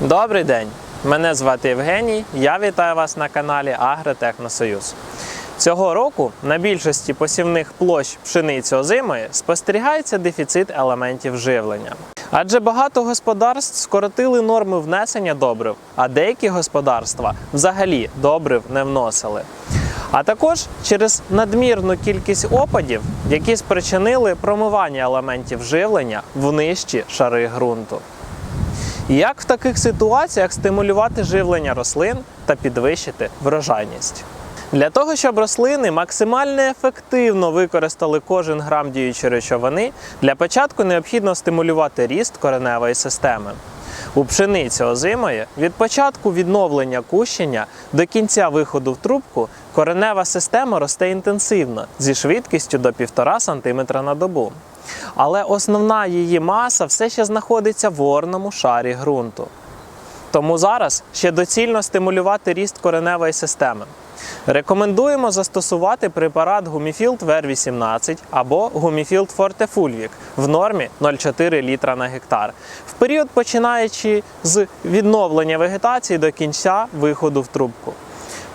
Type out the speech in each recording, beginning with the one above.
Добрий день! Мене звати Євгеній. Я вітаю вас на каналі Агротехносоюз. Цього року на більшості посівних площ пшениці озимої спостерігається дефіцит елементів живлення. Адже багато господарств скоротили норми внесення добрив, а деякі господарства взагалі добрив не вносили. А також через надмірну кількість опадів, які спричинили промивання елементів живлення в нижчі шари ґрунту. Як в таких ситуаціях стимулювати живлення рослин та підвищити врожайність? Для того, щоб рослини максимально ефективно використали кожен грам діючої речовини, для початку необхідно стимулювати ріст кореневої системи. У пшениці озимої від початку відновлення кущення до кінця виходу в трубку коренева система росте інтенсивно зі швидкістю до 1,5 см на добу. Але основна її маса все ще знаходиться в орному шарі ґрунту. Тому зараз ще доцільно стимулювати ріст кореневої системи. Рекомендуємо застосувати препарат Гуміфілд Вер18 або Гуміфілд Фортефульвік в нормі 0,4 літра на гектар в період починаючи з відновлення вегетації до кінця виходу в трубку.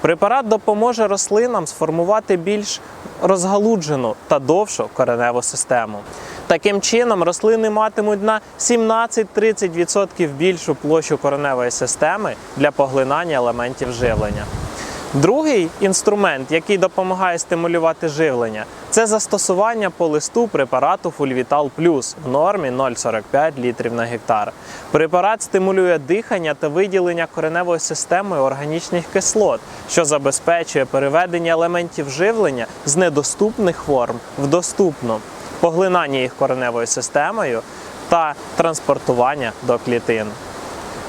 Препарат допоможе рослинам сформувати більш розгалуджену та довшу кореневу систему. Таким чином, рослини матимуть на 17-30% більшу площу кореневої системи для поглинання елементів живлення. Другий інструмент, який допомагає стимулювати живлення, це застосування по листу препарату Фульвітал Плюс в нормі 0,45 літрів на гектар. Препарат стимулює дихання та виділення кореневою системою органічних кислот, що забезпечує переведення елементів живлення з недоступних форм в доступну, поглинання їх кореневою системою та транспортування до клітин.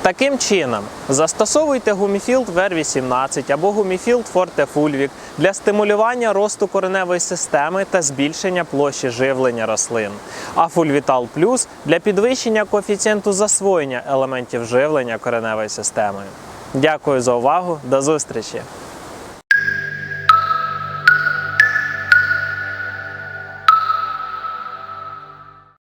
Таким чином, застосовуйте гуміфілд Вер18 або гуміфілд Фортефульвік для стимулювання росту кореневої системи та збільшення площі живлення рослин, а Фульвітал Плюс для підвищення коефіцієнту засвоєння елементів живлення кореневої системи. Дякую за увагу, до зустрічі!